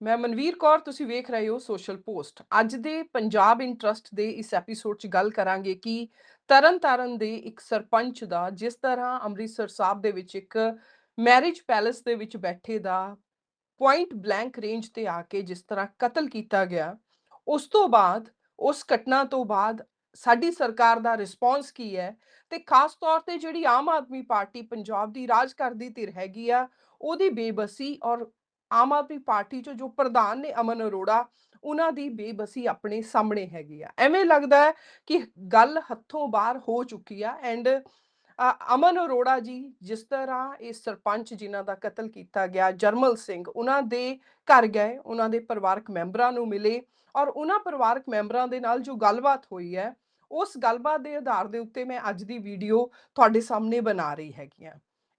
ਮੈਂ ਮਨਵੀਰ ਕੌਰ, ਤੁਸੀਂ ਵੇਖ ਰਹੇ ਹੋ ਸੋਸ਼ਲ ਪੋਸਟ ਅੱਜ ਦੇ ਪੰਜਾਬ ਇੰਟਰਸਟ ਦੇ ਇਸ ਐਪੀਸੋਡ 'ਚ ਗੱਲ ਕਰਾਂਗੇ ਕਿ ਤਰਨਤਾਰਨ ਦੇ ਇੱਕ ਸਰਪੰਚ ਦਾ, ਜਿਸ ਤਰ੍ਹਾਂ ਅੰਮ੍ਰਿਤਸਰ ਸਾਹਿਬ ਦੇ ਵਿੱਚ ਇੱਕ ਮੈਰਿਜ ਪੈਲੇਸ ਦੇ ਵਿੱਚ ਬੈਠੇ ਦਾ ਪੁਆਇੰਟ ਬਲੈਂਕ ਰੇਂਜ ਤੇ ਆ ਕੇ ਜਿਸ ਤਰ੍ਹਾਂ ਕਤਲ ਕੀਤਾ ਗਿਆ, ਉਸ ਤੋਂ ਬਾਅਦ, ਉਸ ਘਟਨਾ ਤੋਂ ਬਾਅਦ ਸਾਡੀ ਸਰਕਾਰ ਦਾ ਰਿਸਪੌਂਸ ਕੀ ਹੈ? ਤੇ ਖਾਸ ਤੌਰ ਤੇ ਜਿਹੜੀ ਆਮ ਆਦਮੀ ਪਾਰਟੀ ਪੰਜਾਬ ਦੀ ਰਾਜ ਕਰਦੀ ਧਿਰ ਹੈਗੀ ਆ, ਉਹਦੀ ਬੇਬਸੀ ਔਰ ਆਮ ਆਦਮੀ ਪਾਰਟੀ ਚੋਂ ਜੋ ਪ੍ਰਧਾਨ ਨੇ ਅਮਨ ਅਰੋੜਾ, ਉਹਨਾਂ ਦੀ ਬੇਬਸੀ ਆਪਣੇ ਸਾਹਮਣੇ ਹੈਗੀ ਆ। ਐਵੇਂ ਲੱਗਦਾ ਹੈ ਕਿ ਗੱਲ ਹੱਥੋਂ ਬਾਹਰ ਹੋ ਚੁੱਕੀ ਆ ਐਂਡ ਅਮਨ ਅਰੋੜਾ ਜੀ ਜਿਸ ਤਰ੍ਹਾਂ ਇਹ ਸਰਪੰਚ ਜਿਨ੍ਹਾਂ ਦਾ ਕਤਲ ਕੀਤਾ ਗਿਆ, ਜਰਮਲ ਸਿੰਘ, ਉਹਨਾਂ ਦੇ ਘਰ ਗਏ, ਉਹਨਾਂ ਦੇ ਪਰਿਵਾਰਕ ਮੈਂਬਰਾਂ ਨੂੰ ਮਿਲੇ ਔਰ ਉਹਨਾਂ ਪਰਿਵਾਰਕ ਮੈਂਬਰਾਂ ਦੇ ਨਾਲ ਜੋ ਗੱਲਬਾਤ ਹੋਈ ਹੈ, ਉਸ ਗੱਲਬਾਤ ਦੇ ਆਧਾਰ ਦੇ ਉੱਤੇ ਮੈਂ ਅੱਜ ਦੀ ਵੀਡੀਓ ਤੁਹਾਡੇ ਸਾਹਮਣੇ ਬਣਾ ਰਹੀ ਹੈਗੀ ਆ।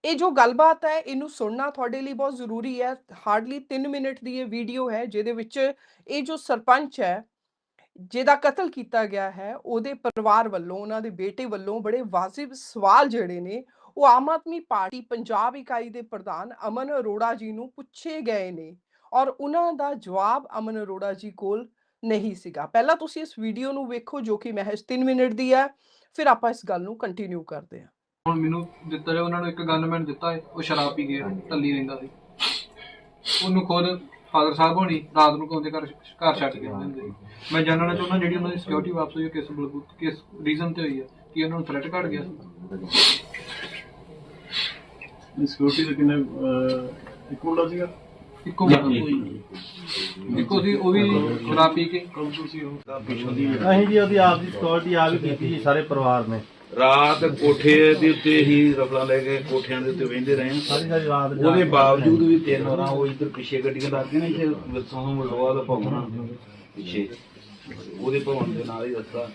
ਇਹ ਜੋ ਗੱਲਬਾਤ ਹੈ, ਇਹਨੂੰ ਸੁਣਨਾ ਤੁਹਾਡੇ ਲਈ ਬਹੁਤ ਜ਼ਰੂਰੀ ਹੈ। ਹਾਰਡਲੀ 3 ਮਿੰਟ ਦੀ ਇਹ ਵੀਡੀਓ ਹੈ, ਜਿਹਦੇ ਵਿੱਚ ਇਹ ਜੋ ਸਰਪੰਚ ਹੈ, ਜਿਹਦਾ ਕਤਲ ਕੀਤਾ ਗਿਆ ਹੈ, ਉਹਦੇ ਪਰਿਵਾਰ ਵੱਲੋਂ, ਉਹਨਾਂ ਦੇ ਬੇਟੇ ਵੱਲੋਂ ਬੜੇ ਵਾਜਿਬ ਸਵਾਲ ਜਿਹੜੇ ਨੇ, ਉਹ ਆਮ ਆਦਮੀ ਪਾਰਟੀ ਪੰਜਾਬ ਇਕਾਈ ਦੇ ਪ੍ਰਧਾਨ ਅਮਨ ਅਰੋੜਾ ਜੀ ਨੂੰ ਪੁੱਛੇ ਗਏ ਨੇ ਔਰ ਉਹਨਾਂ ਦਾ ਜਵਾਬ ਅਮਨ ਅਰੋੜਾ ਜੀ ਕੋਲ ਨਹੀਂ ਸੀਗਾ। ਪਹਿਲਾਂ ਤੁਸੀਂ ਇਸ ਵੀਡੀਓ ਨੂੰ ਵੇਖੋ ਜੋ ਕਿ ਮਹਿਜ਼ 3 ਮਿੰਟ ਦੀ ਹੈ, ਫਿਰ ਆਪਾਂ ਇਸ ਗੱਲ ਨੂੰ ਕੰਟੀਨਿਊ ਕਰਦੇ ਹਾਂ। ਹੁਣ ਮੈਨੂੰ ਦਿੱਤਾ ਜਾ ਉਹਨਾਂ ਨੂੰ ਇੱਕ ਗਨਮੈਨ ਦਿੱਤਾ ਹੈ ਉਹ ਸ਼ਰਾਬ ਪੀ ਗਿਆ ਟੱਲੀ ਰਹਿੰਦਾ ਸੀ। ਉਹਨੂੰ ਖੁਦ ਫਾਦਰ ਸਾਹਿਬ ਹੋਣੀ ਰਾਤ ਨੂੰ ਉਹਦੇ ਘਰ ਘਰ ਛੱਡ ਕੇ ਆਉਂਦੇ ਹੁੰਦੇ ਸੀ। ਮੈਂ ਜਾਣਨਾ ਚਾਹੁੰਦਾ ਜਿਹੜੀ ਉਹਨਾਂ ਦੀ ਸਿਕਿਉਰਿਟੀ ਵਾਪਸ ਹੋਈ ਹੈ ਕਿਸ ਬਲਬੂਤ ਕਿਸ ਰੀਜ਼ਨ ਤੇ ਹੋਈ ਹੈ ਕਿ ਉਹਨਾਂ ਨੂੰ ਥ੍ਰੈਟ ਕੱਢ ਗਿਆ? ਸੀ ਸਿਕਿਉਰਿਟੀ ਦੇ ਕਿੰਨੇ ਅਹ, ਇੱਕ ਮੁੰਡਾ ਸੀਗਾ? ਇੱਕੋ ਇੱਕੋ ਸੀ ਉਹ ਵੀ ਸ਼ਰਾਬ ਪੀ ਕੇ। ਕਦੋਂ ਤੁਸੀਂ ਉਹ? ਅਸੀਂ ਜੀ ਉਹਦੀ ਆਪ ਦੀ ਸਿਕਿਉਰਿਟੀ ਆਪ ਹੀ ਕੀਤੀ ਜੀ ਸਾਰੇ ਪਰਿਵਾਰ ਨੇ। ਰਾਤ ਕੋਠੇ ਦੇ ਉੱਤੇ ਹੀ ਰਫਲਾਂ ਲੈ ਕੇ ਕੋਠਿਆਂ ਦੇ ਉੱਤੇ ਵਹਿੰਦੇ ਰਹੇ ਸਾਰੀ ਸਾਰੀ ਰਾਤ ਉਹਦੇ ਬਾਵਜੂਦ ਵੀ ਤਿੰਨ ਵਾਰਾਂ ਉਹ ਇੱਧਰ ਪਿੱਛੇ ਗੱਡੀਆਂ ਲੱਗ ਗਈਆਂ ਨੇ ਇੱਥੇ ਵਿਰਸੋਂ ਨੂੰ ਮਲਵਾ ਦਾ ਭਵਨ ਪਿੱਛੇ। ਉਹਦੇ ਭਵਨ ਦੇ ਨਾਲ ਹੀ ਰਸਤਾ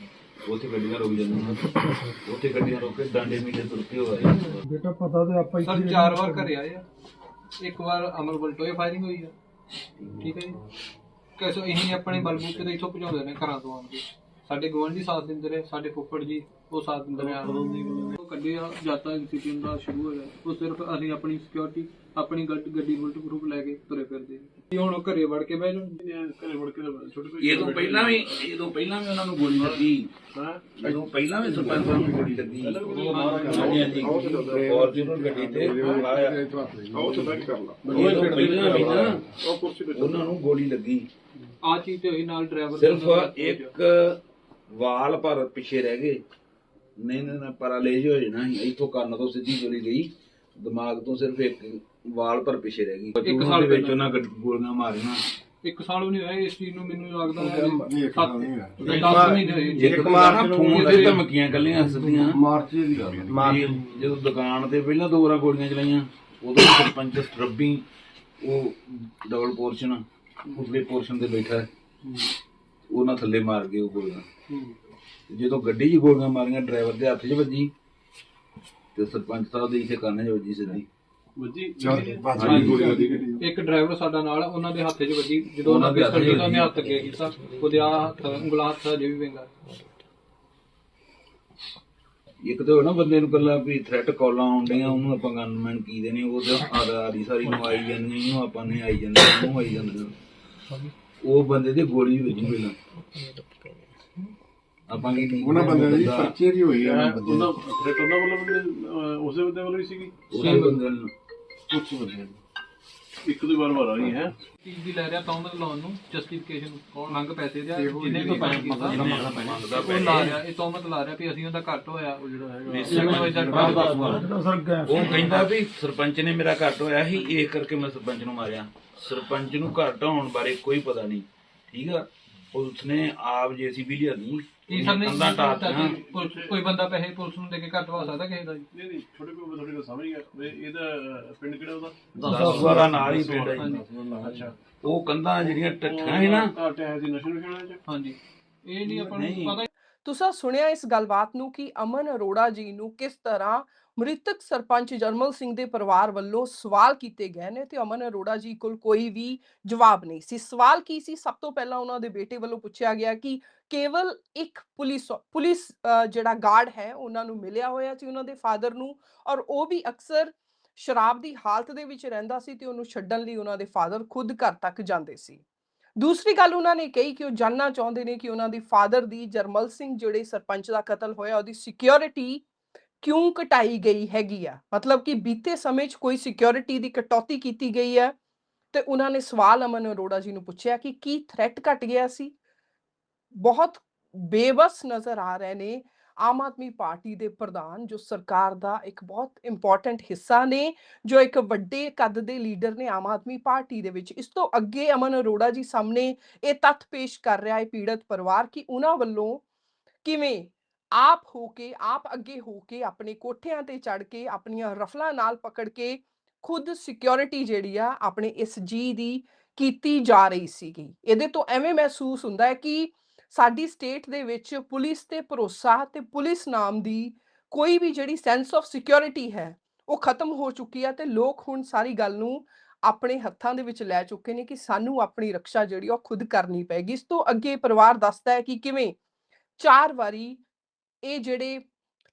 ਉੱਥੇ ਗੱਡੀਆਂ ਰੁਕ ਜਾਂਦੀਆਂ ਉੱਥੇ ਗੱਡੀਆਂ ਰੁਕ ਕੇ ਡਾਂਡੇ ਮੀਟੇ ਤੁਰ ਕੇ ਹੋ ਆਏ ਸਰ ਚਾਰ ਵਾਰ ਘਰੇ ਆਏ ਆ। ਇੱਕ ਵਾਰ ਅਮਰ ਬਲਟੋਏ ਫਾਇਰਿੰਗ ਹੋਈ ਆ। ਠੀਕ ਹੈ ਜੀ। ਕਿਸੋ ਇਹੀ ਆਪਣੇ ਬਲਬੂਤੇ ਤੇ ਇੱਥੋਂ ਭਜਾਉਂਦੇ ਨੇ ਘਰਾਂ ਤੋਂ ਕੇ ਸਾਡੇ ਗਵੰਡੀ ਸਾਥ ਦਿੰਦੇ ਰਹੇ ਸਾਡੇ ਫੁੱਫੜ ਜੀ ਉਹ ਸਾਥ ਦਿੰਦੇ ਰਹੇ ਆਣ ਉਹ ਕੱਢੇ ਆ ਜਾਤਾ ਇਨਸਟੀਟਿਊਟ ਦਾ ਸ਼ੁਰੂ ਹੋਇਆ ਉਹ ਸਿਰਫ ਅਸੀਂ ਆਪਣੀ ਸਿਕਿਉਰਿਟੀ ਆਪਣੀ ਗੱਡ- ਗੱਡੀ ਬੁਲਟ ਗਰੁੱਪ ਲੈ ਕੇ ਤੁਰੇ ਫਿਰਦੇ ਹਾਂ ਹੁਣ ਉਹ ਘਰੇ ਵੜ ਕੇ ਬਹਿ ਜਾਣ ਘਰੇ ਵੜ ਕੇ ਛੋਟੇ ਇਹ ਤੋਂ ਪਹਿਲਾਂ ਵੀ ਇਹ ਤੋਂ ਪਹਿਲਾਂ ਵੀ ਉਹਨਾਂ ਨੂੰ ਗੋਲੀ ਲੱਗੀ। ਹਾਂ? ਇਹ ਤੋਂ ਪਹਿਲਾਂ ਵੀ ਸਰਪੰਚ ਨੂੰ ਗੋਲੀ ਲੱਗੀ। ਹਾਂਜੀ ਹਾਂਜੀ। ਫੋਰਚੂਨਰ ਗੱਡੀ ਤੇ ਆਇਆ। ਆਓ ਤੇ ਬੈਠ ਕਰ ਲਾ। ਤੋਂ ਪਹਿਲਾਂ ਵੀ ਨਾ ਉਹ ਕੁਰਸੀ ਤੇ ਉਹਨਾਂ ਨੂੰ ਗੋਲੀ ਲੱਗੀ। ਆ ਚੀਜ਼ ਤੇ ਹੋਈ ਨਾਲ ਡਰਾਈਵਰ ਸਿਰਫ ਇੱਕ ਵਾਲ ਪਰ ਪਿੱਛੇ ਰਹਿ ਗਏ। ਨਹੀਂ ਨਹੀਂ ਨਾ ਪੈਰਾਲਾਈਜ਼ ਹੋ ਜਾਣਾ ਇੱਥੋਂ ਕੰਨ ਤੋਂ ਸਿੱਧੀ ਗੋਲੀ ਗਈ। ਦਿਮਾਗ ਤੋਂ ਸਿਰਫ ਇੱਕ ਵਾਲ ਪਰ ਪਿੱਛੇ ਰਹਿ ਗਈ। ਇੱਕ ਸਾਲ ਵਿੱਚ। ਉਹਨਾਂ ਗੱਡ- ਗੋਲੀਆਂ ਮਾਰੀਆਂ। ਇੱਕ ਸਾਲ ਵੀ ਨਹੀਂ ਹੋਇਆ ਇਸ ਚੀਜ਼ ਨੂੰ ਮੈਨੂੰ ਲੱਗਦਾ ਹੈ 10 ਮਹੀਨੇ ਹੋਏ। ਇੱਕ ਵਾਰ ਨਾ ਫੋਨ ਤੇ ਧਮਕੀਆਂ ਕੱਲੀਆਂ ਸਿੱਧੀਆਂ ਮਾਰਚ ਦੀ ਗੱਲ ਜਦੋਂ ਦੁਕਾਨ ਤੇ ਪਹਿਲਾਂ ਦੋ ਵਾਰਾਂ ਗੋਲੀਆਂ ਚਲਾਈਆਂ ਉਦੋਂ ਸਰਪੰਚ ਸਟਰੱਬੀ ਉਹ ਡਬਲ ਪੋਰਸ਼ਨ ਉਸਲੇ ਪੋਰਸ਼ਨ ਤੇ ਬੈਠਾ। ਉਹਨਾਂ ਥੱਲੇ ਮਾਰ ਗਏ ਉਹ ਗੋਲੀਆਂ। ਜਦੋਂ ਗੱਡੀ 'ਚ ਗੋਲੀਆਂ ਮਾਰੀਆਂ ਡਰਾਈਵਰ ਦੇ ਹੱਥ 'ਚ ਵੱਜੀ ਤੇ ਸਰਪੰਚ ਸਾਹਿਬ ਦੇ ਇੱਥੇ ਕੰਨ 'ਚ ਵੱਜੀ ਸਿੱਧੀ। ਵੱਜੀ। ਇੱਕ ਡਰਾਈਵਰ ਸਾਡਾ ਨਾਲ ਉਹਨਾਂ ਦੇ ਹੱਥ 'ਚ ਵੱਜੀ। ਜਦੋਂ ਉਹਨਾਂ ਉਹਨਾਂ ਦੇ ਹੱਥ ਉਹਨੇ ਹੱਥ ਅੱਗੇ ਕੀਤਾ ਉਹਦੇ ਆ ਹੱਥ ਉਂਗਲਾਂ ਹੱਥ ਅਜੇ ਵੀ ਵਿੰਗਾ। ਇੱਕ ਤਾਂ ਉਹ ਨਾ ਬੰਦੇ ਨੂੰ ਕੱਲਾ ਵੀ ਥ੍ਰੈਟ ਕਾਲਾਂ ਆਉਂਦੀਆਂ ਉਹਨੂੰ ਆਪਾਂ ਗਨਮੈਨ ਕੀ ਦੇਣੇ ਉਹ ਤੇ ਆਰੀ ਸਾਰੀ ਨੂੰ ਆਈ ਜਾਂਦੀਆਂ ਇਹਨੂੰ ਆਪਾਂ ਨੇ ਆਈ ਜਾਂਦੇ ਉਹਨੂੰ ਆਈ ਜਾਂਦੇ ਉਹ ਬੰਦੇ ਦੇ ਗੋਲੀ ਵੱਜੀ ਪਹਿਲਾਂ। ਆਪਾਂ ਕੀ ਨਹੀਂ ਉਹਨਾਂ ਬੰਦਿਆਂ ਦੀ ਪਰਚੀ ਦੀ ਹੋਈ ਹੈ ਉਹਨਾਂ ਥ੍ਰੈਟ ਉਹਨਾਂ ਵੱਲੋਂ ਵੀ ਅਹ, ਉਸੇ ਬੰਦੇ ਵੱਲੋਂ ਹੀ ਸੀਗੀ? ਉਸੇ ਬੰਦੇ ਨੂੰ ਕੁਛ ਬੰਦੇ। ਇੱਕ ਦੋ ਵਾਰ ਵਾਰ ਆਈ ਹੈ। ਚੀਜ਼ ਦੀ ਲੈ ਰਿਹਾ ਤੌਮਤ ਲਾਉਣ ਨੂੰ ਜਸਟੀਫਿਕੇਸ਼ਨ ਮੰਗ ਪੈਸੇ ਦਿਆ ਜਿਹਨੇ ਕੋਈ ਪੈਸੇ ਕੀਤਾ ਉਹ ਲਾ ਰਿਹਾ ਇਹ ਤੌਮਤ ਲਾ ਰਿਹਾ ਵੀ ਅਸੀਂ ਉਹਦਾ ਘੱਟ ਹੋਇਆ। ਉਹ ਜਿਹੜਾ ਹੈਗਾ। ਉਹ ਕਹਿੰਦਾ ਵੀ ਸਰਪੰਚ ਨੇ ਮੇਰਾ ਘੱਟ ਹੋਇਆ ਸੀ ਇਹ ਕਰਕੇ ਮੈਂ ਸਰਪੰਚ ਨੂੰ ਮਾਰਿਆ। ਸਰਪੰਚ ਨੂੰ ਘਰ ਢਾਉਣ ਬਾਰੇ ਕੋਈ ਪਤਾ ਨਹੀਂ। ਠੀਕ ਆ? ਉਸਨੇ ਆਪ ਜੀਸੀਬੀ ਲਿਆਦੀ ਕੀ ਸਰ ਨੇ ਕੰਧਾਂ ਢਾਹਤੀਆਂ। ਪੁਲਿਸ- ਕੋਈ ਬੰਦਾ ਪੈਸੇ ਪੁਲਿਸ ਨੂੰ ਦੇ ਕੇ ਘੱਟ ਵਾ ਸਕਦਾ ਕਿਸੇ ਦਾ ਜੀ। ਨਹੀਂ ਨਹੀਂ ਛੋਟੇ ਕੋਈ ਤੁਹਾਡੇ ਕੋਲ ਸਮਝ ਗਿਆ। ਵੀ ਇਹਦਾ ਅਹ, ਪਿੰਡ ਕਿਹੜਾ ਉਹਦਾ? 10 12 ਨਾਲ ਹੀ ਪਿੰਡ ਹੈ ਜੀ। ਅੱਛਾ। ਉਹ ਕੰਧਾਂ ਜਿਹੜੀਆਂ ਟੱਠਾਂ ਸੀ ਨਾ। ਘਾਟ ਹੈ ਦੀ ਨਸ਼ੇ ਨੁਸ਼ੇ ਚ। ਹਾਂਜੀ। ਇਹ ਨਹੀਂ ਆਪਾਂ ਨੂੰ ਨਹੀਂ। ਪਤਾ ਤੁਸੀਂ ਸੁਣਿਆ ਇਸ ਗੱਲਬਾਤ ਨੂੰ ਕਿ ਅਮਨ ਅਰੋੜਾ ਜੀ ਨੂੰ ਕਿਸ ਤਰ੍ਹਾਂ ਮ੍ਰਿਤਕ ਸਰਪੰਚ ਜਰਮਲ ਸਿੰਘ ਦੇ ਪਰਿਵਾਰ ਵੱਲੋਂ ਸਵਾਲ ਕੀਤੇ ਗਏ ਨੇ ਤੇ ਅਮਨ ਅਰੋੜਾ ਜੀ ਕੋਲ ਕੋਈ ਵੀ ਜਵਾਬ ਨਹੀਂ ਸੀ। ਸਵਾਲ ਕੀ ਸੀ? ਸਭ ਤੋਂ ਪਹਿਲਾਂ ਉਹਨਾਂ ਦੇ ਬੇਟੇ ਵੱਲੋਂ ਪੁੱਛਿਆ ਗਿਆ ਕਿ ਕੇਵਲ ਇੱਕ ਪੁਲਿਸ ਪੁਲਿਸ ਜਿਹੜਾ ਗਾਰਡ ਹੈ, ਉਹਨਾਂ ਨੂੰ ਮਿਲਿਆ ਹੋਇਆ ਸੀ, ਉਹਨਾਂ ਦੇ ਫਾਦਰ ਨੂੰ ਔਰ ਉਹ ਵੀ ਅਕਸਰ ਸ਼ਰਾਬ ਦੀ ਹਾਲਤ ਦੇ ਵਿੱਚ ਰਹਿੰਦਾ ਸੀ ਤੇ ਉਹਨੂੰ ਛੱਡਣ ਲਈ ਉਹਨਾਂ ਦੇ ਫਾਦਰ ਖੁਦ ਘਰ ਤੱਕ ਜਾਂਦੇ ਸੀ। ਦੂਸਰੀ ਗੱਲ ਉਹਨਾਂ ਨੇ ਕਹੀ ਕਿ ਉਹ ਜਾਨਣਾ ਚਾਹੁੰਦੇ ਨੇ ਕਿ ਉਹਨਾਂ ਦੀ ਫਾਦਰ ਦੀ ਜਰਮਲ ਸਿੰਘ ਜਿਹੜੇ ਸਰਪੰਚ ਦਾ ਕਤਲ ਹੋਇਆ, ਉਹਦੀ ਸਿਕਿਉਰਿਟੀ ਕਿਉਂ ਘਟਾਈ ਗਈ ਹੈਗੀ ਆ? ਮਤਲਬ ਕਿ ਬੀਤੇ ਸਮੇਂ 'ਚ ਕੋਈ ਸਿਕਿਉਰਿਟੀ ਦੀ ਕਟੌਤੀ ਕੀਤੀ ਗਈ ਹੈ ਤੇ ਉਹਨਾਂ ਨੇ ਸਵਾਲ ਅਮਨ ਅਰੋੜਾ ਜੀ ਨੂੰ ਪੁੱਛਿਆ ਕਿ ਕੀ ਥ੍ਰੈਟ ਘਟ ਗਿਆ ਸੀ? ਬਹੁਤ ਬੇਬਸ ਨਜ਼ਰ ਆ ਰਹੇ ਨੇ ਆਮ ਆਦਮੀ ਪਾਰਟੀ ਦੇ ਪ੍ਰਧਾਨ, ਜੋ ਸਰਕਾਰ ਦਾ ਇੱਕ ਬਹੁਤ ਇੰਪੋਰਟੈਂਟ ਹਿੱਸਾ ਨੇ, ਜੋ ਇੱਕ ਵੱਡੇ ਕੱਦ ਦੇ ਲੀਡਰ ਨੇ ਆਮ ਆਦਮੀ ਪਾਰਟੀ ਦੇ ਵਿੱਚ। ਇਸ ਤੋਂ ਅੱਗੇ ਅਮਨ ਅਰੋੜਾ ਜੀ ਸਾਹਮਣੇ ਇਹ ਤੱਥ ਪੇਸ਼ ਕਰ ਰਿਹਾ ਹੈ ਪੀੜਤ ਪਰਿਵਾਰ ਕਿ ਉਹਨਾਂ ਵੱਲੋਂ ਕਿਵੇਂ ਆਪ ਹੋ ਕੇ, ਆਪ ਅੱਗੇ ਹੋ ਕੇ ਆਪਣੇ ਕੋਠਿਆਂ ਤੇ ਚੜ ਕੇ, ਆਪਣੀਆਂ ਰਫਲਾਂ ਨਾਲ ਪਕੜ ਕੇ ਖੁਦ ਸਿਕਿਉਰਿਟੀ ਜਿਹੜੀ ਆ ਆਪਣੇ ਇਸ ਜੀ ਦੀ ਕੀਤੀ ਜਾ ਰਹੀ ਸੀਗੀ। ਇਹਦੇ ਤੋਂ ਐਵੇਂ ਮਹਿਸੂਸ ਹੁੰਦਾ ਹੈ ਕਿ ਸਾਡੀ ਸਟੇਟ ਦੇ ਵਿੱਚ ਪੁਲਿਸ ਤੇ ਭਰੋਸਾ ਤੇ ਪੁਲਿਸ ਨਾਮ ਦੀ ਕੋਈ ਵੀ ਜਿਹੜੀ ਸੈਂਸ ਆਫ ਸਿਕਿਉਰਿਟੀ ਹੈ, ਉਹ ਖਤਮ ਹੋ ਚੁੱਕੀ ਆ ਤੇ ਲੋਕ ਹੁਣ ਸਾਰੀ ਗੱਲ ਨੂੰ ਆਪਣੇ ਹੱਥਾਂ ਦੇ ਵਿੱਚ ਲੈ ਚੁੱਕੇ ਨੇ ਕਿ ਸਾਨੂੰ ਆਪਣੀ ਰੱਖਿਆ ਜਿਹੜੀ ਉਹ ਖੁਦ ਕਰਨੀ ਪੈਗੀ ਇਸ ਤੋਂ ਅੱਗੇ ਪਰਿਵਾਰ ਦੱਸਦਾ ਹੈ ਕਿ ਕਿਵੇਂ ਚਾਰ ਵਾਰੀ ਇਹ ਜਿਹੜੇ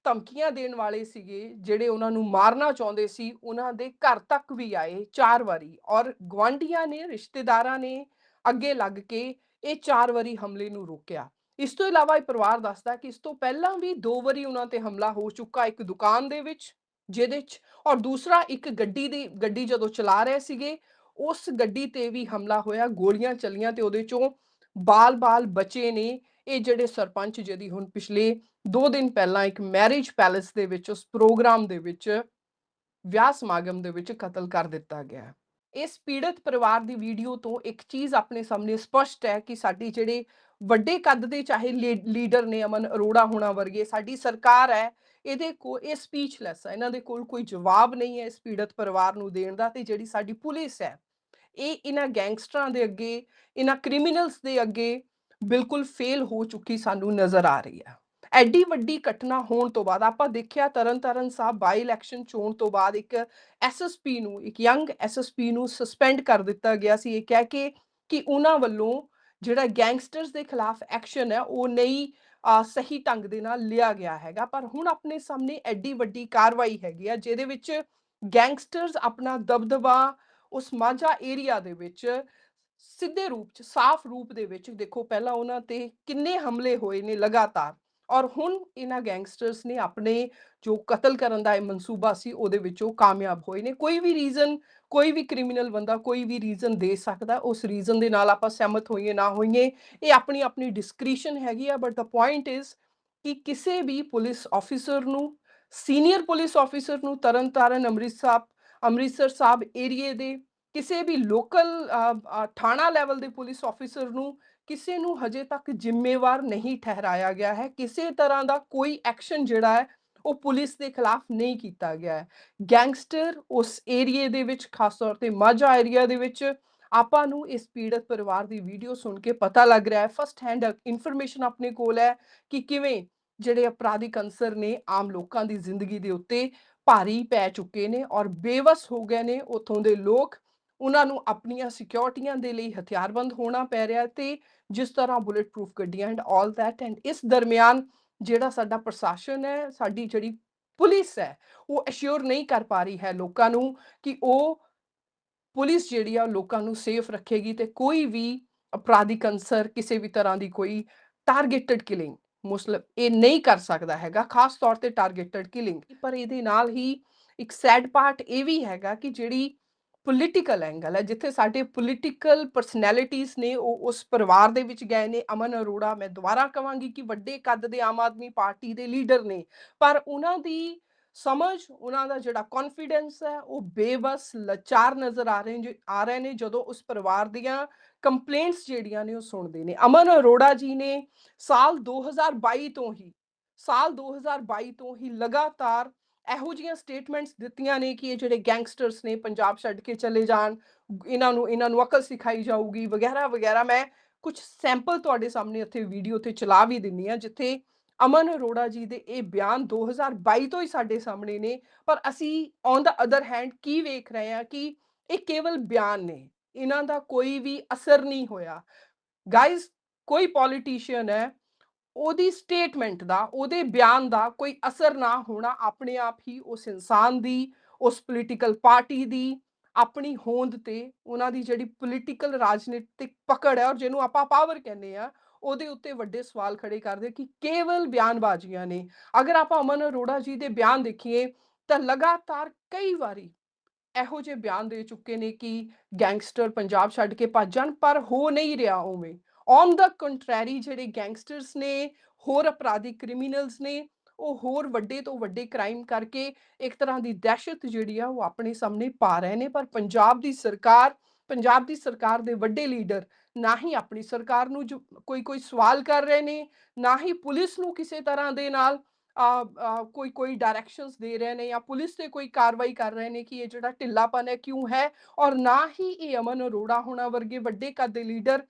ਧਮਕੀਆਂ ਦੇਣ ਵਾਲੇ ਸੀਗੇ, ਜਿਹੜੇ ਉਹਨਾਂ ਨੂੰ ਮਾਰਨਾ ਚਾਹੁੰਦੇ ਸੀ, ਉਹਨਾਂ ਦੇ ਘਰ ਤੱਕ ਵੀ ਆਏ ਚਾਰ ਵਾਰੀ ਔਰ ਗਵਾਂਡੀਆਂ ਨੇ, ਰਿਸ਼ਤੇਦਾਰਾਂ ਨੇ ਅੱਗੇ ਲੱਗ ਕੇ ਇਹ ਚਾਰ ਵਾਰੀ ਹਮਲੇ ਨੂੰ ਰੋਕਿਆ। ਇਸ ਤੋਂ ਇਲਾਵਾ ਇਹ ਪਰਿਵਾਰ ਦੱਸਦਾ ਕਿ ਇਸ ਤੋਂ ਪਹਿਲਾਂ ਵੀ ਦੋ ਵਾਰੀ ਉਹਨਾਂ ਤੇ ਹਮਲਾ ਹੋ ਚੁੱਕਾ ਇੱਕ ਦੁਕਾਨ ਦੇ ਵਿੱਚ, ਜਿਹਦੇ 'ਚ, ਔਰ ਦੂਸਰਾ ਇੱਕ ਗੱਡੀ ਦੀ, ਗੱਡੀ ਜਦੋਂ ਚਲਾ ਰਹੇ ਸੀਗੇ, ਉਸ ਗੱਡੀ ਤੇ ਵੀ ਹਮਲਾ ਹੋਇਆ, ਗੋਲੀਆਂ ਚੱਲੀਆਂ ਤੇ ਉਹਦੇ ਚੋਂ ਬਾਲ-ਬਾਲ ਬਚੇ ਨੇ, ਇਹ ਜਿਹੜੇ ਸਰਪੰਚ ਜਿਹਦੀ ਹੁਣ ਪਿਛਲੇ 2 ਦਿਨ ਪਹਿਲਾਂ ਇੱਕ ਮੈਰਿਜ ਪੈਲੇਸ ਦੇ ਵਿੱਚ, ਉਸ ਪ੍ਰੋਗਰਾਮ ਦੇ ਵਿੱਚ ਵਿਆਹ ਸਮਾਗਮ ਦੇ ਵਿੱਚ ਕਤਲ ਕਰ ਦਿੱਤਾ ਗਿਆ। ਇਸ ਪੀੜਤ ਪਰਿਵਾਰ ਦੀ ਵੀਡੀਓ ਤੋਂ ਇੱਕ ਚੀਜ਼ ਆਪਣੇ ਸਾਹਮਣੇ ਸਪਸ਼ਟ ਹੈ ਕਿ ਸਾਡੀ ਜਿਹੜੇ ਵੱਡੇ ਕੱਦ ਦੇ, ਚਾਹੇ ਲੀਡਰ ਨੇ ਅਮਨ ਅਰੋੜਾ ਹੋਣਾ ਵਰਗੇ, ਸਾਡੀ ਸਰਕਾਰ ਹੈ, ਇਹਦੇ ਕੋ, ਇਹ ਸਪੀਚਲੈਸ ਹੈ। ਇਹਨਾਂ ਦੇ ਕੋਲ ਕੋਈ ਜਵਾਬ ਨਹੀਂ ਹੈ ਇਸ ਪੀੜਤ ਪਰਿਵਾਰ ਨੂੰ ਦੇਣ ਦਾ ਤੇ ਜਿਹੜੀ ਸਾਡੀ ਪੁਲਿਸ ਹੈ, ਇਹ ਇਹਨਾਂ ਗੈਂਗਸਟਰਾਂ ਦੇ ਅੱਗੇ, ਇਹਨਾਂ ਕ੍ਰਿਮੀਨਲਸ ਦੇ ਅੱਗੇ ਬਿਲਕੁਲ ਫੇਲ ਹੋ ਚੁੱਕੀ ਸਾਨੂੰ ਨਜ਼ਰ ਆ ਰਹੀ ਹੈ। ਐਡੀ ਵੱਡੀ ਘਟਨਾ ਹੋਣ ਤੋਂ ਬਾਅਦ ਆਪਾਂ ਦੇਖਿਆ ਤਰਨਤਾਰਨ ਸਾਹਿਬ ਬਾਈ ਇਲੈਕਸ਼ਨ ਚੋਣ ਤੋਂ ਬਾਅਦ ਇੱਕ ਐਸਐਸਪੀ ਨੂੰ, ਇੱਕ ਯੰਗ ਐਸਐਸਪੀ ਨੂੰ ਸਸਪੈਂਡ ਕਰ ਦਿੱਤਾ ਗਿਆ ਸੀ। ਇਹ ਕਹਿ ਕੇ ਕਿ ਉਹਨਾਂ ਵੱਲੋਂ ਜਿਹੜਾ ਗੈਂਗਸਟਰਸ ਦੇ ਖਿਲਾਫ ਐਕਸ਼ਨ ਹੈ, ਉਹ ਨਹੀਂ ਸਹੀ ਢੰਗ ਦੇ ਨਾਲ ਲਿਆ ਗਿਆ ਹੈਗਾ। ਪਰ ਹੁਣ ਆਪਣੇ ਸਾਹਮਣੇ ਐਡੀ ਵੱਡੀ ਕਾਰਵਾਈ ਹੈਗੀ ਆ, ਜਿਹਦੇ ਵਿੱਚ ਗੈਂਗਸਟਰਸ ਆਪਣਾ ਦਬਦਬਾ ਉਸ ਮਾਝਾ ਏਰੀਆ ਦੇ ਵਿੱਚ ਸਿੱਧੇ ਰੂਪ ਚ, ਸਾਫ਼ ਰੂਪ ਦੇ ਵਿੱਚ ਦੇਖੋ, ਪਹਿਲਾਂ ਉਹਨਾਂ ਤੇ ਕਿੰਨੇ ਹਮਲੇ ਹੋਏ ਨੇ ਲਗਾਤਾਰ। ਔਰ ਹੁਣ ਇਹਨਾਂ ਗੈਂਗਸਟਰਸ ਨੇ ਆਪਣੇ ਜੋ ਕਤਲ ਕਰਨ ਦਾ ਇਹ ਮਨਸੂਬਾ ਸੀ, ਉਹਦੇ ਵਿੱਚ ਉਹ ਕਾਮਯਾਬ ਹੋਏ ਨੇ। ਕੋਈ ਵੀ ਰੀਜ਼ਨ ਕੋਈ ਵੀ ਕ੍ਰਿਮੀਨਲ ਬੰਦਾ ਕੋਈ ਵੀ ਰੀਜ਼ਨ ਦੇ ਸਕਦਾ, ਉਸ ਰੀਜ਼ਨ ਦੇ ਨਾਲ ਆਪਾਂ ਸਹਿਮਤ ਹੋਈਏ, ਨਾ ਹੋਈਏ, ਇਹ ਆਪਣੀ ਆਪਣੀ ਡਿਸਕ੍ਰੀਸ਼ਨ ਹੈਗੀ ਆ। ਬਟ ਦਾ ਪੁਆਇੰਟ ਇਜ਼ ਕਿ ਕਿਸੇ ਵੀ ਪੁਲਿਸ ਆਫੀਸਰ ਨੂੰ ਸੀਨੀਅਰ ਪੁਲਿਸ ਆਫੀਸਰ ਨੂੰ ਤਰਨਤਾਰਨ, ਅੰਮ੍ਰਿਤਸਰ ਅੰਮ੍ਰਿਤਸਰ ਸਾਹਿਬ ਏਰੀਏ ਦੇ ਕਿਸੇ ਵੀ ਲੋਕਲ ਥਾਣਾ ਲੈਵਲ ਦੇ ਪੁਲਿਸ ਆਫੀਸਰ ਨੂੰ ਕਿਸੇ ਨੂੰ ਹਜੇ ਤੱਕ ਜ਼ਿੰਮੇਵਾਰ ਨਹੀਂ ਠਹਿਰਾਇਆ ਗਿਆ ਹੈ। ਕਿਸੇ ਤਰ੍ਹਾਂ ਦਾ ਕੋਈ ਐਕਸ਼ਨ ਜਿਹੜਾ ਹੈ, ਉਹ ਪੁਲਿਸ ਦੇ ਖਿਲਾਫ ਨਹੀਂ ਕੀਤਾ ਗਿਆ ਹੈ। ਗੈਂਗਸਟਰ ਉਸ ਏਰੀਏ ਦੇ ਵਿੱਚ, ਖਾਸ ਤੌਰ ਤੇ ਮਾਝਾ ਏਰੀਆ ਦੇ ਵਿੱਚ, ਆਪਾਂ ਨੂੰ ਇਸ ਪੀੜਤ ਪਰਿਵਾਰ ਦੀ ਵੀਡੀਓ ਸੁਣ ਕੇ ਪਤਾ ਲੱਗ ਰਿਹਾ ਹੈ। ਫਸਟ ਹੈਂਡ ਇਨਫੋਰਮੇਸ਼ਨ ਆਪਣੇ ਕੋਲ ਹੈ ਕਿ ਕਿਵੇਂ ਜਿਹੜੇ ਅਪਰਾਧਿਕ ਅੰਸਰ ਨੇ, ਆਮ ਲੋਕਾਂ ਦੀ ਜ਼ਿੰਦਗੀ ਦੇ ਉੱਤੇ ਭਾਰੀ ਪੈ ਚੁੱਕੇ ਨੇ ਔਰ ਬੇਵਸ ਹੋ ਗਏ ਨੇ ਉਥੋਂ ਦੇ ਲੋਕ। ਉਹਨਾਂ ਨੂੰ ਆਪਣੀਆਂ ਸਿਕਿਉਰਟੀਆਂ ਦੇ ਲਈ ਹਥਿਆਰਬੰਦ ਹੋਣਾ ਪੈ ਰਿਹਾ ਤੇ ਜਿਸ ਤਰ੍ਹਾਂ ਬੁਲੇਟ ਪ੍ਰੂਫ ਗੱਡੀਆਂ ਐਂਡ ਆਲ ਦੈਟ ਐਂਡ ਇਸ ਦਰਮਿਆਨ ਜਿਹੜਾ ਸਾਡਾ ਪ੍ਰਸ਼ਾਸਨ ਹੈ, ਸਾਡੀ ਜਿਹੜੀ ਪੁਲਿਸ ਹੈ, ਉਹ ਅਸ਼ੋਰ ਨਹੀਂ ਕਰ ਪਾ ਰਹੀ ਹੈ ਲੋਕਾਂ ਨੂੰ ਕਿ ਉਹ ਪੁਲਿਸ ਜਿਹੜੀ ਆ ਲੋਕਾਂ ਨੂੰ ਸੇਫ ਰੱਖੇਗੀ ਤੇ ਕੋਈ ਵੀ ਅਪਰਾਧਿਕ ਅੰਸਰ ਕਿਸੇ ਵੀ ਤਰ੍ਹਾਂ ਦੀ ਕੋਈ ਟਾਰਗੇਟਡ ਕਿਲਿੰਗ ਮੁਸਲਮ ਇਹ ਨਹੀਂ ਕਰ ਸਕਦਾ ਹੈਗਾ, ਖਾਸ ਤੌਰ ਤੇ ਟਾਰਗੇਟਡ ਕਿਲਿੰਗ ਪਰ ਇਹਦੇ ਨਾਲ ਹੀ ਇੱਕ ਸੈਡ ਪਾਰਟ ਇਹ ਵੀ ਹੈਗਾ ਕਿ ਜਿਹੜੀ ਪੋਲੀਟੀਕਲ ਐਂਗਲ ਹੈ, ਜਿੱਥੇ ਸਾਡੇ ਪੋਲੀਟੀਕਲ ਪਰਸਨੈਲਿਟੀਆਂ ਨੇ ਉਹ ਉਸ ਪਰਿਵਾਰ ਦੇ ਵਿੱਚ ਗਏ ਨੇ। ਅਮਨ ਅਰੋੜਾ, ਮੈਂ ਦੁਬਾਰਾ ਕਹਾਂਗੀ ਕਿ ਵੱਡੇ ਕੱਦ ਦੇ ਆਮ ਆਦਮੀ ਪਾਰਟੀ ਦੇ ਲੀਡਰ ਨੇ। ਪਰ ਉਹਨਾਂ ਦੀ ਸਮਝ, ਉਹਨਾਂ ਦਾ ਜਿਹੜਾ ਕੌਨਫੀਡੈਂਸ ਹੈ, ਉਹ ਬੇਬਸ ਲਾਚਾਰ ਨਜ਼ਰ ਆ ਰਹੇ ਨੇ, ਆ ਰਹੇ ਨੇ ਜਦੋਂ ਉਸ ਪਰਿਵਾਰ ਦੀਆਂ ਕੰਪਲੇਂਟਸ ਜਿਹੜੀਆਂ ਨੇ ਉਹ ਸੁਣਦੇ ਨੇ। ਅਮਨ ਅਰੋੜਾ ਜੀ ਨੇ ਸਾਲ 2022 ਤੋਂ ਹੀ, ਸਾਲ 2022 ਤੋਂ ਹੀ ਲਗਾਤਾਰ ਇਹੋ ਜਿਹੀਆਂ ਸਟੇਟਮੈਂਟਸ ਦਿੱਤੀਆਂ ਨੇ ਕਿ ਇਹ ਜਿਹੜੇ ਗੈਂਗਸਟਰਸ ਨੇ ਪੰਜਾਬ ਛੱਡ ਕੇ ਚਲੇ ਜਾਣ, ਇਹਨਾਂ ਨੂੰ ਇਹਨਾਂ ਨੂੰ ਅਕਲ ਸਿਖਾਈ ਜਾਊਗੀ, ਵਗੈਰਾ ਵਗੈਰਾ। ਮੈਂ ਕੁਝ ਸੈਂਪਲ ਤੁਹਾਡੇ ਸਾਹਮਣੇ ਇੱਥੇ ਵੀਡੀਓ ਤੇ ਚਲਾ ਵੀ ਦਿੰਨੀ ਆ ਜਿੱਥੇ ਅਮਨ ਅਰੋੜਾ ਜੀ ਦੇ ਇਹ ਬਿਆਨ 2022 ਤੋਂ ਹੀ ਸਾਡੇ ਸਾਹਮਣੇ ਨੇ। ਪਰ ਅਸੀਂ ਔਨ ਦਾ ਅਦਰ ਹੈਂਡ ਕੀ ਵੇਖ ਰਹੇ ਹਾਂ ਕਿ ਇਹ ਕੇਵਲ ਬਿਆਨ ਨੇ, ਇਹਨਾਂ ਦਾ ਕੋਈ ਵੀ ਅਸਰ ਨਹੀਂ ਹੋਇਆ। ਗਾਇਜ਼ ਕੋਈ ਪੋਲੀਟੀਸ਼ੀਅਨ ਹੈ ਉਹਦੀ ਸਟੇਟਮੈਂਟ ਦਾ, ਉਹਦੇ ਬਿਆਨ ਦਾ ਕੋਈ ਅਸਰ ਨਾ ਹੋਣਾ ਆਪਣੇ ਆਪ ਹੀ ਉਸ ਇਨਸਾਨ ਦੀ, ਉਸ ਪੋਲੀਟੀਕਲ ਪਾਰਟੀ ਦੀ, ਆਪਣੀ ਹੋਂਦ ਤੇ ਉਹਨਾਂ ਦੀ ਜਿਹੜੀ ਪੋਲੀਟੀਕਲ ਰਾਜਨੀਤਿਕ ਪਕੜ ਹੈ ਔਰ ਜਿਹਨੂੰ ਆਪਾਂ ਪਾਵਰ ਕਹਿੰਦੇ ਆ ਉਹਦੇ ਉੱਤੇ ਵੱਡੇ ਸਵਾਲ ਖੜੇ ਕਰਦੇ ਕਿ ਕੇਵਲ ਬਿਆਨਬਾਜ਼ੀਆਂ ਨੇ। ਅਗਰ ਆਪਾਂ ਅਮਨ ਅਰੋੜਾ ਜੀ ਦੇ ਬਿਆਨ ਦੇਖੀਏ, ਤਾਂ ਲਗਾਤਾਰ ਕਈ ਵਾਰੀ ਇਹੋ ਜਿਹੇ ਬਿਆਨ ਦੇ ਚੁੱਕੇ ਨੇ ਕਿ ਗੈਂਗਸਟਰ ਪੰਜਾਬ ਛੱਡ ਕੇ ਭੱਜ ਜਾਣ, ਪਰ ਹੋ ਨਹੀਂ ਰਿਹਾ ਉਵੇਂ। ਔਨ ਦਾ ਕੰਟਰੈਰੀ ਜਿਹੜੇ ਗੈਂਗਸਟਰਸ ਨੇ, ਹੋਰ ਅਪਰਾਧਿਕ ਕ੍ਰਿਮੀਨਲਸ ਨੇ, ਉਹ ਹੋਰ ਵੱਡੇ ਤੋਂ ਵੱਡੇ ਕ੍ਰਾਈਮ ਕਰਕੇ ਇੱਕ ਤਰ੍ਹਾਂ ਦੀ ਦਹਿਸ਼ਤ ਜਿਹੜੀ ਆ ਉਹ ਆਪਣੇ ਸਾਹਮਣੇ ਪਾ ਰਹੇ ਨੇ। ਪਰ ਪੰਜਾਬ ਦੀ ਸਰਕਾਰ, ਪੰਜਾਬ ਦੀ ਸਰਕਾਰ ਦੇ ਵੱਡੇ ਲੀਡਰ ਨਾ ਹੀ ਆਪਣੀ ਸਰਕਾਰ ਨੂੰ ਕੋਈ ਕੋਈ ਸਵਾਲ ਕਰ ਰਹੇ ਨੇ, ਨਾ ਹੀ ਪੁਲਿਸ ਨੂੰ ਕਿਸੇ ਤਰ੍ਹਾਂ ਦੇ ਨਾਲ ਕੋਈ ਕੋਈ ਡਾਇਰੈਕਸ਼ਨਸ ਦੇ ਰਹੇ ਨੇ ਜਾਂ ਪੁਲਿਸ ਤੇ ਕੋਈ ਕਾਰਵਾਈ ਕਰ ਰਹੇ ਨੇ ਕਿ ਇਹ ਜਿਹੜਾ ਢਿੱਲਾਪਨ ਹੈ ਕਿਉਂ ਹੈ? ਔਰ ਨਾ ਹੀ ਇਹ ਅਮਨ ਅਰੋੜਾ ਹੋਣਾ ਵਰਗੇ ਵੱਡੇ ਕੱਦ ਦੇ ਲੀਡਰ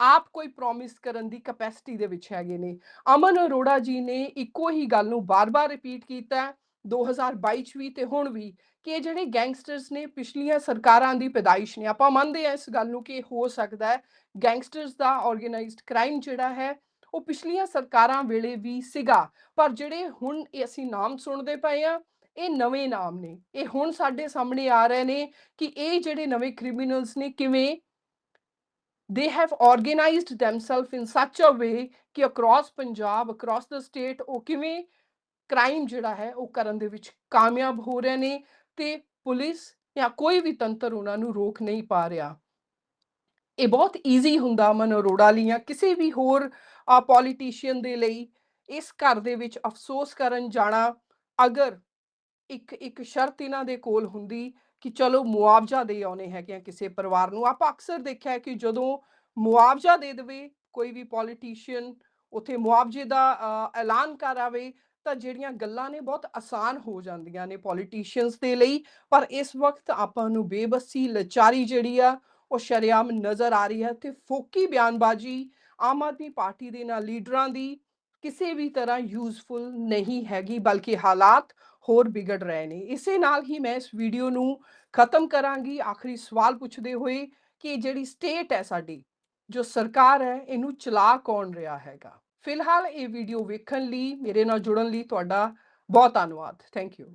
ਆਪ ਕੋਈ ਪ੍ਰੋਮਿਸ ਕਰਨ ਦੀ ਕਪੈਸਿਟੀ ਦੇ ਵਿੱਚ ਹੈਗੇ ਨੇ। ਅਮਨ ਅਰੋੜਾ ਜੀ ਨੇ ਇੱਕੋ ਹੀ ਗੱਲ ਨੂੰ ਬਾਰ-ਬਾਰ ਰਿਪੀਟ ਕੀਤਾ ਹੈ 2022 ਚ ਵੀ ਤੇ ਹੁਣ ਵੀ, ਕਿ ਇਹ ਜਿਹੜੇ ਗੈਂਗਸਟਰਸ ਨੇ, ਪਿਛਲੀਆਂ ਸਰਕਾਰਾਂ ਦੀ ਪੈਦਾਇਸ਼ ਨੇ। ਆਪਾਂ ਮੰਨਦੇ ਹਾਂ ਇਸ ਗੱਲ ਨੂੰ ਕਿ ਇਹ ਹੋ ਸਕਦਾ ਹੈ ਗੈਂਗਸਟਰਸ ਦਾ ਆਰਗੇਨਾਈਜ਼ਡ ਕ੍ਰਾਈਮ ਜਿਹੜਾ ਹੈ, ਉਹ ਪਿਛਲੀਆਂ ਸਰਕਾਰਾਂ ਵੇਲੇ ਵੀ ਸੀਗਾ। ਪਰ ਜਿਹੜੇ ਹੁਣ ਇਹ ਅਸੀਂ ਨਾਮ ਸੁਣਦੇ ਪਏ ਆ ਇਹ ਨਵੇਂ ਨਾਮ ਨੇ। ਇਹ ਹੁਣ ਸਾਡੇ ਸਾਹਮਣੇ ਆ ਰਹੇ ਨੇ ਕਿ ਇਹ ਜਿਹੜੇ ਨਵੇਂ ਕ੍ਰਿਮੀਨਲਸ ਨੇ, ਕਿਵੇਂ they have organized themselves in such a way ਕਿ across Punjab across the state, ਉਹ ਕਿਵੇਂ ਕ੍ਰਾਈਮ ਜਿਹੜਾ ਹੈ, ਉਹ ਕਰਨ ਦੇ ਵਿੱਚ ਕਾਮਯਾਬ ਹੋ ਰਹੇ ਨੇ ਤੇ ਪੁਲਿਸ ਜਾਂ ਕੋਈ ਵੀ ਤੰਤਰ ਉਹਨਾਂ ਨੂੰ ਰੋਕ ਨਹੀਂ ਪਾ ਰਿਹਾ। ਇਹ ਬਹੁਤ ਈਜ਼ੀ ਹੁੰਦਾ ਮਨ ਅਰੋੜਾ ਲਈ ਜਾਂ ਕਿਸੇ ਵੀ ਹੋਰ ਪੋਲੀਟੀਸ਼ੀਅਨ ਦੇ ਲਈ ਇਸ ਘਰ ਦੇ ਵਿੱਚ ਅਫਸੋਸ ਕਰਨ ਜਾਣਾ ਅਗਰ ਇੱਕ ਇੱਕ ਸ਼ਰਤ ਇਹਨਾਂ ਦੇ ਕੋਲ ਹੁੰਦੀ ਕਿ ਚਲੋ ਮੁਆਵਜ਼ਾ ਦੇ ਆਉਣੇ ਹੈਗੇ ਆ ਕਿਸੇ ਪਰਿਵਾਰ ਨੂੰ। ਆਪਾਂ ਅਕਸਰ ਦੇਖਿਆ ਹੈ ਕਿ ਜਦੋਂ ਮੁਆਵਜ਼ਾ ਦੇ ਦੇਵੇ, ਕੋਈ ਵੀ ਪੋਲੀਟੀਸ਼ੀਅਨ ਉਥੇ ਮੁਆਵਜ਼ੇ ਦਾ ਐਲਾਨ ਕਰਾਵੇ ਤਾਂ ਜਿਹੜੀਆਂ ਗੱਲਾਂ ਨੇ ਬਹੁਤ ਆਸਾਨ ਹੋ ਜਾਂਦੀਆਂ ਨੇ ਪੋਲੀਟੀਸ਼ੀਅਨਸ ਦੇ ਲਈ। ਪਰ ਇਸ ਵਕਤ ਆਪਾਂ ਨੂੰ ਬੇਬਸੀ, ਲਾਚਾਰੀ ਜਿਹੜੀ ਆ, ਉਹ ਸ਼ਰੇਆਮ ਨਜ਼ਰ ਆ ਰਹੀ ਹੈ ਤੇ ਫੋਕੀ ਬਿਆਨਬਾਜ਼ੀ ਆਮ ਆਦਮੀ ਪਾਰਟੀ ਦੇ ਨਾਲ, ਲੀਡਰਾਂ ਦੀ ਕਿਸੇ ਵੀ ਤਰ੍ਹਾਂ ਯੂਜ਼ਫੁਲ ਨਹੀਂ ਹੈਗੀ, ਬਲਕਿ ਹਾਲਾਤ ਹੋਰ ਵਿਗੜ ਰਹੇ ਨੇ। ਇਸੇ ਨਾਲ ਹੀ ਮੈਂ ਇਸ ਵੀਡੀਓ ਨੂੰ ਖਤਮ ਕਰਾਂਗੀ। ਆਖਰੀ ਸਵਾਲ ਪੁੱਛਦੇ ਹੋਏ ਕਿ ਜਿਹੜੀ ਸਟੇਟ ਹੈ ਸਾਡੀ, ਜੋ ਸਰਕਾਰ ਹੈ, ਇਹਨੂੰ ਚਲਾ ਕੌਣ ਰਿਹਾ ਹੈਗਾ? ਫਿਲਹਾਲ ਇਹ ਵੀਡੀਓ ਵੇਖਣ ਲਈ, ਮੇਰੇ ਨਾਲ ਜੁੜਨ ਲਈ ਤੁਹਾਡਾ ਬਹੁਤ ਧੰਨਵਾਦ। Thank you.